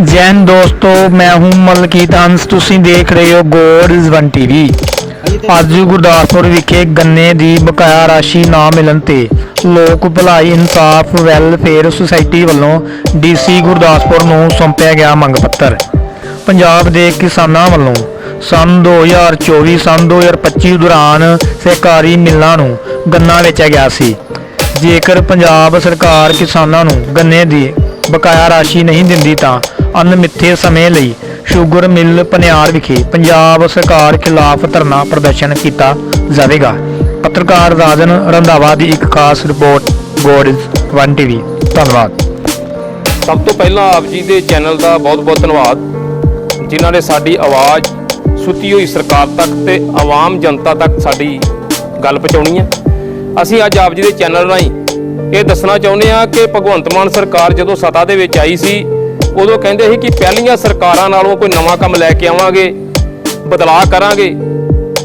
ਜੈਨ ਦੋਸਤੋ, ਮੈਂ ਹੂੰ ਮਲਕੀਤ ਹੰਸ, ਤੁਸੀਂ ਦੇਖ ਰਹੇ ਹੋ ਗੋਡਸ 1 ਟੀਵੀ ਅੱਜ ਗੁਰਦਾਸਪੁਰ ਵਿਖੇ ਗੰਨੇ ਦੀ ਬਕਾਇਆ ਰਾਸ਼ੀ ਨਾ ਮਿਲਣ ਤੇ ਲੋਕ ਭਲਾਈ, ਇਨਸਾਫ ਵੈਲਫੇਅਰ ਸੁਸਾਇਟੀ ਵੱਲੋਂ ਡੀਸੀ ਗੁਰਦਾਸਪੁਰ ਨੂੰ ਸੌਂਪਿਆ ਗਿਆ ਮੰਗ ਪੱਤਰ। ਪੰਜਾਬ ਦੇ ਕਿਸਾਨਾਂ ਵੱਲੋਂ ਸੰਨ 2024 ਸੰਨ 2025 ਦੌਰਾਨ ਸਹਿਕਾਰੀ ਮਿੱਲਾਂ ਨੂੰ ਗੰਨਾ ਵੇਚਿਆ ਗਿਆ ਸੀ। ਜੇਕਰ ਪੰਜਾਬ ਸਰਕਾਰ ਕਿਸਾਨਾਂ ਨੂੰ ਗੰਨੇ ਦੀ ਬਕਾਇਆ ਰਾਸ਼ੀ ਨਹੀਂ ਦਿੰਦੀ ਤਾਂ ਅਣਮਿੱਥੇ ਸਮੇਂ ਲਈ ਸ਼ੂਗਰ ਮਿੱਲ ਪਨਿਆਰ ਵਿਖੇ ਪੰਜਾਬ ਸਰਕਾਰ ਖਿਲਾਫ ਧਰਨਾ ਪ੍ਰਦਰਸ਼ਨ ਕੀਤਾ ਜਾਵੇਗਾ। ਪੱਤਰਕਾਰ ਰਾਜਨ ਰੰਧਾਵਾ ਦੀ ਇੱਕ ਖਾਸ ਰਿਪੋਰਟ ਗੋਡਸ 1 ਟੀਵੀ ਧੰਨਵਾਦ। ਸਭ ਤੋਂ ਪਹਿਲਾਂ ਆਪ ਜੀ ਦੇ ਚੈਨਲ ਦਾ ਬਹੁਤ-ਬਹੁਤ ਧੰਨਵਾਦ, ਜਿਨ੍ਹਾਂ ਨੇ ਸਾਡੀ ਆਵਾਜ਼ ਸੁੱਤੀ ਹੋਈ ਸਰਕਾਰ ਤੱਕ ਤੇ ਆਵਾਮ ਜਨਤਾ ਤੱਕ ਸਾਡੀ ਗੱਲ ਪਹੁੰਚਾਉਣੀ ਹੈ। ਅਸੀਂ ਅੱਜ ਆਪ ਜੀ ਦੇ ਚੈਨਲ ਰਾਹੀਂ ਇਹ ਦੱਸਣਾ ਚਾਹੁੰਦੇ ਹਾਂ ਕਿ ਭਗਵੰਤ ਮਾਨ ਸਰਕਾਰ ਜਦੋਂ ਸੱਤਾ ਦੇ ਵਿੱਚ ਆਈ ਸੀ ਉਦੋਂ ਕਹਿੰਦੇ ਸੀ ਕਿ ਪਹਿਲੀਆਂ ਸਰਕਾਰਾਂ ਨਾਲੋਂ ਕੋਈ ਨਵਾਂ ਕੰਮ ਲੈ ਕੇ ਆਵਾਂਗੇ, ਬਦਲਾਅ ਕਰਾਂਗੇ।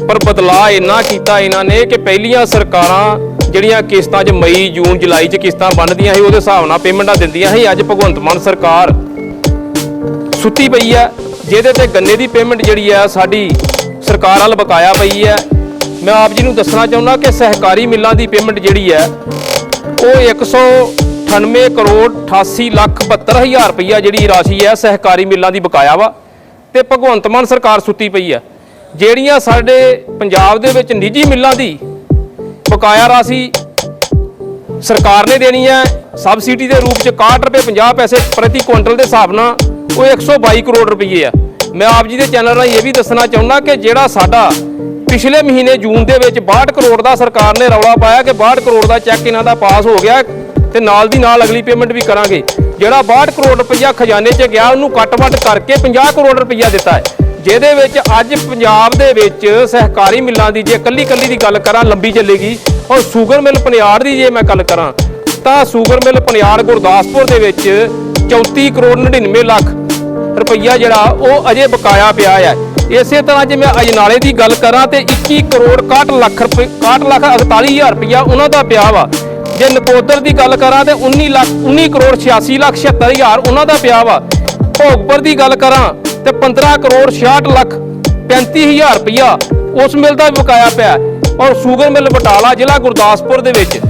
ਪਰ ਬਦਲਾਅ ਇੰਨਾ ਕੀਤਾ ਇਹਨਾਂ ਨੇ ਕਿ ਪਹਿਲੀਆਂ ਸਰਕਾਰਾਂ ਜਿਹੜੀਆਂ ਕਿਸ਼ਤਾਂ 'ਚ ਮਈ, ਜੂਨ, ਜੁਲਾਈ 'ਚ ਕਿਸ਼ਤਾਂ ਬਣਦੀਆਂ ਸੀ, ਉਹਦੇ ਹਿਸਾਬ ਨਾਲ ਪੇਮੈਂਟਾਂ ਦਿੰਦੀਆਂ ਸੀ। ਅੱਜ ਭਗਵੰਤ ਮਾਨ ਸਰਕਾਰ ਸੁੱਤੀ ਪਈ ਹੈ। ਜਿਹਦੇ ਤੇ ਗੰਨੇ ਦੀ ਪੇਮੈਂਟ ਜਿਹੜੀ ਹੈ, ਸਾਡੀ ਸਰਕਾਰ ਵੱਲ ਬਕਾਇਆ ਪਈ ਹੈ। ਮੈਂ ਆਪ ਜੀ ਨੂੰ ਦੱਸਣਾ ਚਾਹੁੰਦਾ ਕਿ ਸਹਿਕਾਰੀ ਮਿੱਲਾਂ ਦੀ ਪੇਮੈਂਟ ਜਿਹੜੀ ਹੈ, ਉਹ 198 ਕਰੋੜ 88 ਲੱਖ 72 ਹਜ਼ਾਰ ਰੁਪਈਆ ਜਿਹੜੀ ਰਾਸ਼ੀ ਹੈ, ਸਹਿਕਾਰੀ ਮਿੱਲਾਂ ਦੀ ਬਕਾਇਆ ਵਾ ਤੇ ਭਗਵੰਤ ਮਾਨ ਸਰਕਾਰ ਸੁੱਤੀ ਪਈ ਹੈ। ਜਿਹੜੀਆਂ ਸਾਡੇ ਪੰਜਾਬ ਦੇ ਵਿੱਚ ਨਿੱਜੀ ਮਿੱਲਾਂ ਦੀ ਬਕਾਇਆ ਰਾਸ਼ੀ ਸਰਕਾਰ ਨੇ ਦੇਣੀ ਹੈ, ਸਬਸਿਡੀ ਦੇ ਰੂਪ ਚ 61 ਰੁਪਏ 50 ਪੈਸੇ ਪ੍ਰਤੀ ਕੁਇੰਟਲ ਦੇ ਹਿਸਾਬ ਨਾਲ ਉਹ 122 ਕਰੋੜ ਰੁਪਏ ਆ। ਮੈਂ ਆਪ ਜੀ ਦੇ ਚੈਨਲ ਰਾਹੀਂ ਇਹ ਵੀ ਦੱਸਣਾ ਚਾਹੁੰਦਾ ਕਿ ਜਿਹੜਾ ਸਾਡਾ ਪਿਛਲੇ ਮਹੀਨੇ ਜੂਨ ਦੇ ਵਿੱਚ 62 ਕਰੋੜ ਦਾ ਸਰਕਾਰ ਨੇ ਰੌਲਾ ਪਾਇਆ ਕਿ 62 ਕਰੋੜ ਦਾ ਚੈੱਕ ਇਹਨਾਂ ਦਾ ਪਾਸ ਹੋ ਗਿਆ। ਤੇ ਨਾਲ ਦੀ ਨਾਲ ਅਗਲੀ ਪੇਮੈਂਟ ਵੀ ਕਰਾਂਗੇ। ਜਿਹੜਾ 62 ਕਰੋੜ ਰੁਪਇਆ ਖਜ਼ਾਨੇ 'ਚ ਗਿਆ, ਉਹਨੂੰ ਕੱਟ-ਵੱਟ ਕਰਕੇ 50 ਕਰੋੜ ਰੁਪਇਆ ਦਿੱਤਾ ਹੈ। ਜਿਹਦੇ ਵਿੱਚ ਅੱਜ ਪੰਜਾਬ ਦੇ ਵਿੱਚ ਸਹਿਕਾਰੀ ਮਿੱਲਾਂ ਦੀ ਜੇ ਕੱਲੀ ਕੱਲੀ ਦੀ ਗੱਲ ਕਰਾਂ, ਲੰਬੀ ਚੱਲੇਗੀ। ਔਰ ਸ਼ੂਗਰ ਮਿਲ ਪਨਿਆੜ ਦੀ ਜੇ ਮੈਂ ਗੱਲ ਕਰਾਂ, ਤਾਂ ਸ਼ੂਗਰ ਮਿਲ ਪਨਿਆੜ ਗੁਰਦਾਸਪੁਰ ਦੇ ਵਿੱਚ 34 ਕਰੋੜ 99 ਲੱਖ ਰੁਪਈਆ ਜਿਹੜਾ, ਉਹ ਅਜੇ ਬਕਾਇਆ ਪਿਆ ਹੈ। ਇਸੇ ਤਰ੍ਹਾਂ ਜੇ ਮੈਂ ਅਜਨਾਲੇ ਦੀ ਗੱਲ ਕਰਾਂ, ਤੇ 21 ਕਰੋੜ 61 ਲੱਖ ਰੁਪਏ 61 ਲੱਖ 48 ਹਜ਼ਾਰ ਰੁਪਈਆ ਉਹਨਾਂ ਦਾ ਪਿਆ ਵਾ। ਜੇ ਨਕੋਦਰ ਦੀ ਗੱਲ ਕਰਾਂ ਤੇ 19 ਲੱਖ 19 ਕਰੋੜ 86 ਲੱਖ 76 ਹਜ਼ਾਰ ਉਹਨਾਂ ਦਾ ਪਿਆ ਵਾ। ਭੋਗਪੁਰ ਦੀ ਗੱਲ ਕਰਾਂ ਤੇ 15 ਕਰੋੜ 66 ਲੱਖ 35 ਹਜ਼ਾਰ ਰੁਪਈਆ ਉਸ ਮਿਲ ਦਾ ਵੀ ਬਕਾਇਆ ਪਿਆ। ਔਰ ਸ਼ੂਗਰ ਮਿਲ ਬਟਾਲਾ ਜ਼ਿਲ੍ਹਾ ਗੁਰਦਾਸਪੁਰ ਦੇ ਵਿੱਚ।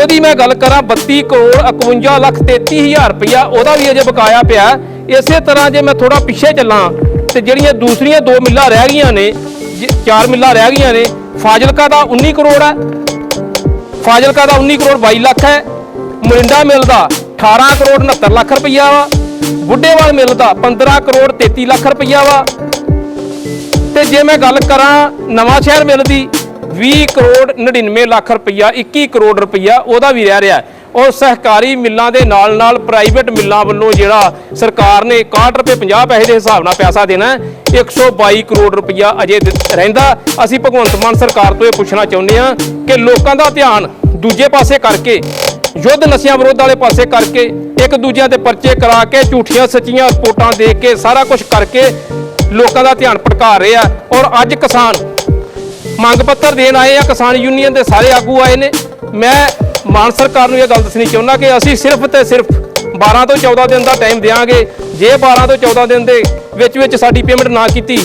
ਉਹਦੀ ਮੈਂ ਗੱਲ ਕਰਾਂ 32 ਕਰੋੜ 51 ਲੱਖ 33 ਹਜ਼ਾਰ ਰੁਪਈਆ, ਉਹਦਾ ਵੀ ਅਜੇ ਬਕਾਇਆ ਪਿਆ। ਇਸੇ ਤਰ੍ਹਾਂ ਜੇ ਮੈਂ ਥੋੜਾ ਪਿੱਛੇ ਚੱਲਾਂ ਤੇ ਜਿਹੜੀਆਂ ਦੂਸਰੀਆਂ ਦੋ ਮਿੱਲਾਂ ਰਹਿ ਗਈਆਂ ਨੇ, ਜ- ਚਾਰ ਮਿੱਲਾਂ ਰਹਿ ਗਈਆਂ ਨੇ, ਫਾਜ਼ਿਲਕਾ ਦਾ 19 ਕਰੋੜ ਹੈ ਫਾਜ਼ਿਲਕਾ ਦਾ 19 ਕਰੋੜ 22 ਲੱਖ ਹੈ ਮੋਰਿੰਡਾ ਮਿਲ ਦਾ 18 ਕਰੋੜ 69 ਲੱਖ ਰੁਪਈਆ ਵਾ ਬੁੱਢੇਵਾਲ ਮਿਲ ਦਾ 15 ਕਰੋੜ 33 ਲੱਖ ਰੁਪਈਆ ਵਾ ਤੇ ਜੇ ਮੈਂ ਗੱਲ ਕਰਾਂ ਨਵਾਂ ਸ਼ਹਿਰ ਮਿਲ ਦੀ 20 ਕਰੋੜ 99 ਲੱਖ ਰੁਪਈਆ 21 ਕਰੋੜ ਰੁਪਈਆ ਉਹਦਾ ਵੀ ਰਹਿ ਰਿਹਾ ਹੈ। ਔਰ ਸਹਿਕਾਰੀ ਮਿੱਲਾਂ ਦੇ ਨਾਲ ਨਾਲ ਪ੍ਰਾਈਵੇਟ ਮਿੱਲਾਂ ਵੱਲੋਂ ਜਿਹੜਾ ਸਰਕਾਰ ਨੇ 61 ਰੁਪਏ 50 ਪੈਸੇ ਦੇ ਹਿਸਾਬ ਨਾਲ ਪੈਸਾ ਦੇਣਾ ਹੈ, 122 ਕਰੋੜ ਰੁਪਈਆ ਅਜੇ ਰਹਿੰਦਾ ਅਸੀਂ ਭਗਵੰਤ ਮਾਨ ਸਰਕਾਰ ਤੋਂ ਇਹ ਪੁੱਛਣਾ ਚਾਹੁੰਦੇ ਹਾਂ ਕਿ ਲੋਕਾਂ ਦਾ ਧਿਆਨ ਦੂਜੇ ਪਾਸੇ ਕਰਕੇ, ਯੁੱਧ ਨਸ਼ਿਆਂ ਵਿਰੋਧ ਵਾਲੇ ਪਾਸੇ ਕਰਕੇ, ਇੱਕ ਦੂਜਿਆਂ ਤੇ ਪਰਚੇ ਕਰਾ ਕੇ, ਝੂਠੀਆਂ ਸੱਚੀਆਂ ਸਪੋਰਟਾਂ ਦੇ ਕੇ, ਸਾਰਾ ਕੁਝ ਕਰਕੇ ਲੋਕਾਂ ਦਾ ਧਿਆਨ ਭਟਕਾ ਰਹੇ ਆ। ਔਰ ਅੱਜ ਕਿਸਾਨ ਮੰਗ ਪੱਤਰ ਦੇਣ ਆਏ ਆ, ਕਿਸਾਨ ਯੂਨੀਅਨ ਦੇ ਸਾਰੇ ਆਗੂ ਆਏ ਨੇ। ਮੈਂ ਮਾਨ ਸਰਕਾਰ ਨੂੰ ਇਹ ਗੱਲ ਦੱਸਣੀ ਚਾਹੁੰਦਾ ਕਿ ਅਸੀਂ ਸਿਰਫ ਤੇ ਸਿਰਫ 12 ਤੋਂ 14 ਦਿਨ ਦਾ ਟਾਈਮ ਦੇਵਾਂਗੇ ਜੇ 12 ਤੋਂ 14 ਦਿਨ ਦੇ ਵਿੱਚ ਵਿੱਚ ਸਾਡੀ ਪੇਮੈਂਟ ਨਾ ਕੀਤੀ,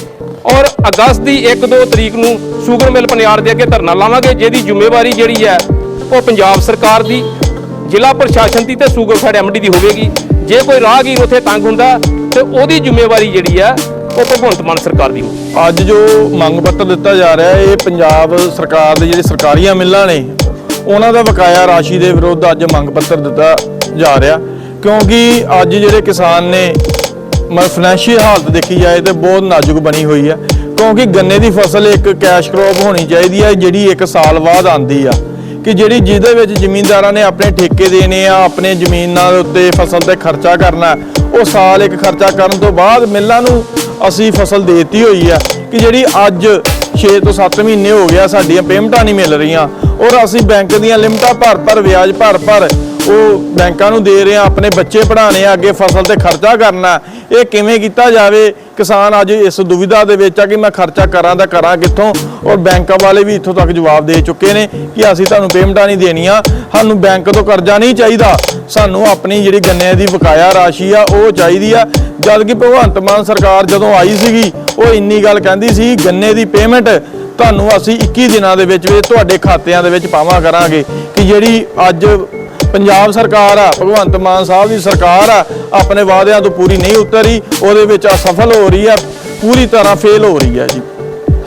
ਔਰ ਅਗਸਤ ਦੀ 1-2 ਤਰੀਕ ਨੂੰ ਸ਼ੂਗਰ ਮਿਲ ਪਨਿਆਰ ਦੇ ਅੱਗੇ ਧਰਨਾ ਲਾਵਾਂਗੇ, ਜਿਹਦੀ ਜ਼ਿੰਮੇਵਾਰੀ ਜਿਹੜੀ ਹੈ ਉਹ ਪੰਜਾਬ ਸਰਕਾਰ ਦੀ, ਜ਼ਿਲ੍ਹਾ ਪ੍ਰਸ਼ਾਸਨ ਦੀ ਤੇ ਸ਼ੂਗਰ ਫੈਡ ਐਮਡੀ ਦੀ ਹੋਵੇਗੀ। ਜੇ ਕੋਈ ਰਾਹਗੀਰ ਉੱਥੇ ਤੰਗ ਹੁੰਦਾ, ਤੇ ਉਹਦੀ ਜ਼ਿੰਮੇਵਾਰੀ ਜਿਹੜੀ ਹੈ ਉਹ ਭਗਵੰਤ ਮਾਨ ਸਰਕਾਰ ਦੀ ਹੋਊ। ਅੱਜ ਜੋ ਮੰਗ ਪੱਤਰ ਦਿੱਤਾ ਜਾ ਰਿਹਾ, ਇਹ ਪੰਜਾਬ ਸਰਕਾਰ ਦੇ ਜਿਹੜੇ ਸਰਕਾਰੀਆਂ ਮਿੱਲਾਂ ਨੇ, ਉਹਨਾਂ ਦਾ ਬਕਾਇਆ ਰਾਸ਼ੀ ਦੇ ਵਿਰੁੱਧ ਅੱਜ ਮੰਗ ਪੱਤਰ ਦਿੱਤਾ ਜਾ ਰਿਹਾ। ਕਿਉਂਕਿ ਅੱਜ ਜਿਹੜੇ ਕਿਸਾਨ ਨੇ, ਮਤਲਬ ਫਾਈਨੈਂਸ਼ੀਅਲ ਹਾਲਤ ਦੇਖੀ ਜਾਏ ਤੇ ਬਹੁਤ ਨਾਜ਼ੁਕ ਬਣੀ ਹੋਈ ਹੈ ਕਿਉਂਕਿ ਗੰਨੇ ਦੀ ਫਸਲ ਇੱਕ ਕੈਸ਼ ਕ੍ਰੌਪ ਹੋਣੀ ਚਾਹੀਦੀ ਹੈ ਜਿਹੜੀ ਇੱਕ ਸਾਲ ਬਾਅਦ ਆਂਦੀ ਆ। ਕਿ ਜਿਹੜੀ ਜਿਹਦੇ ਵਿੱਚ ਜ਼ਮੀਂਦਾਰਾਂ ਨੇ ਆਪਣੇ ਠੇਕੇ ਦੇਣੇ ਆ, ਆਪਣੇ ਜ਼ਮੀਨਾਂ ਦੇ ਉੱਤੇ ਫਸਲ ਤੇ ਖਰਚਾ ਕਰਨਾ, ਉਹ ਸਾਲ ਇੱਕ ਖਰਚਾ ਕਰਨ ਤੋਂ ਬਾਅਦ ਮਿੱਲਾਂ ਨੂੰ ਅਸੀਂ ਫਸਲ ਦੇਤੀ ਹੋਈ ਆ ਕਿ ਜਿਹੜੀ ਅੱਜ 6 ਤੋਂ 7 ਮਹੀਨੇ ਹੋ ਗਿਆ ਸਾਡੀਆਂ ਪੇਮੈਂਟਾਂ ਨਹੀਂ ਮਿਲ ਰਹੀਆਂ। ਔਰ ਅਸੀਂ ਬੈਂਕ ਦੀਆਂ ਲਿਮਟਾਂ ਭਰ ਭਰ, ਵਿਆਜ ਭਰ ਭਰ ਉਹ ਬੈਂਕਾਂ ਨੂੰ ਦੇ ਰਹੇ ਆ, ਆਪਣੇ ਬੱਚੇ ਪੜ੍ਹਾਣੇ ਆ, ਅੱਗੇ ਫਸਲ ਤੇ ਖਰਚਾ ਕਰਨਾ। ਇਹ ਕਿਵੇਂ ਕੀਤਾ ਜਾਵੇ? ਕਿਸਾਨ ਅੱਜ ਇਸ ਦੁਵਿਧਾ ਦੇ ਵਿੱਚ ਆ ਕਿ ਮੈਂ ਖਰਚਾ ਕਰਾਂ ਤਾਂ ਕਰਾਂ ਕਿੱਥੋਂ? ਔਰ ਬੈਂਕਾਂ ਵਾਲੇ ਵੀ ਇੱਥੋਂ ਤੱਕ ਜਵਾਬ ਦੇ ਚੁੱਕੇ ਨੇ ਕਿ ਅਸੀਂ ਤੁਹਾਨੂੰ ਪੇਮੈਂਟਾਂ ਨਹੀਂ ਦੇਣੀਆਂ। ਸਾਨੂੰ ਬੈਂਕ ਤੋਂ ਕਰਜ਼ਾ ਨਹੀਂ ਚਾਹੀਦਾ। ਸਾਨੂੰ ਆਪਣੀ ਜਿਹੜੀ ਗੰਨੇ ਦੀ ਬਕਾਇਆ ਰਾਸ਼ੀ ਆ, ਉਹ ਚਾਹੀਦੀ ਆ। ਜਦ ਕਿ ਭਗਵੰਤ ਮਾਨ ਸਰਕਾਰ ਜਦੋਂ ਆਈ ਸੀਗੀ, ਉਹ ਇੰਨੀ ਗੱਲ ਕਹਿੰਦੀ ਸੀ, ਗੰਨੇ ਦੀ ਪੇਮੈਂਟ ਤੁਹਾਨੂੰ ਅਸੀਂ 21 ਦਿਨਾਂ ਦੇ ਵਿੱਚ ਵਿੱਚ, ਤੁਹਾਡੇ ਖਾਤਿਆਂ ਦੇ ਵਿੱਚ ਪਾਵਾਂ ਕਰਾਂਗੇ। ਕਿ ਜਿਹੜੀ ਅੱਜ ਪੰਜਾਬ ਸਰਕਾਰ ਆ, ਭਗਵੰਤ ਮਾਨ ਸਾਹਿਬ ਦੀ ਸਰਕਾਰ ਆ, ਆਪਣੇ ਵਾਅਦਿਆਂ ਤੋਂ ਪੂਰੀ ਨਹੀਂ ਉਤਰੀ, ਉਹਦੇ ਵਿੱਚ ਅਸਫਲ ਹੋ ਰਹੀ ਆ, ਪੂਰੀ ਤਰ੍ਹਾਂ ਫੇਲ ਹੋ ਰਹੀ ਆ ਜੀ।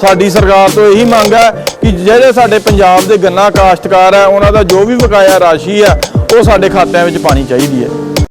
ਸਾਡੀ ਸਰਕਾਰ ਤੋਂ ਇਹੀ ਮੰਗ ਹੈ ਕਿ ਜਿਹੜੇ ਸਾਡੇ ਪੰਜਾਬ ਦੇ ਗੰਨਾ ਕਾਸ਼ਤਕਾਰ ਆ, ਉਹਨਾਂ ਦਾ ਜੋ ਵੀ ਬਕਾਇਆ ਰਾਸ਼ੀ ਆ, ਉਹ ਸਾਡੇ ਖਾਤਿਆਂ ਵਿੱਚ ਪਾਣੀ ਚਾਹੀਦੀ ਹੈ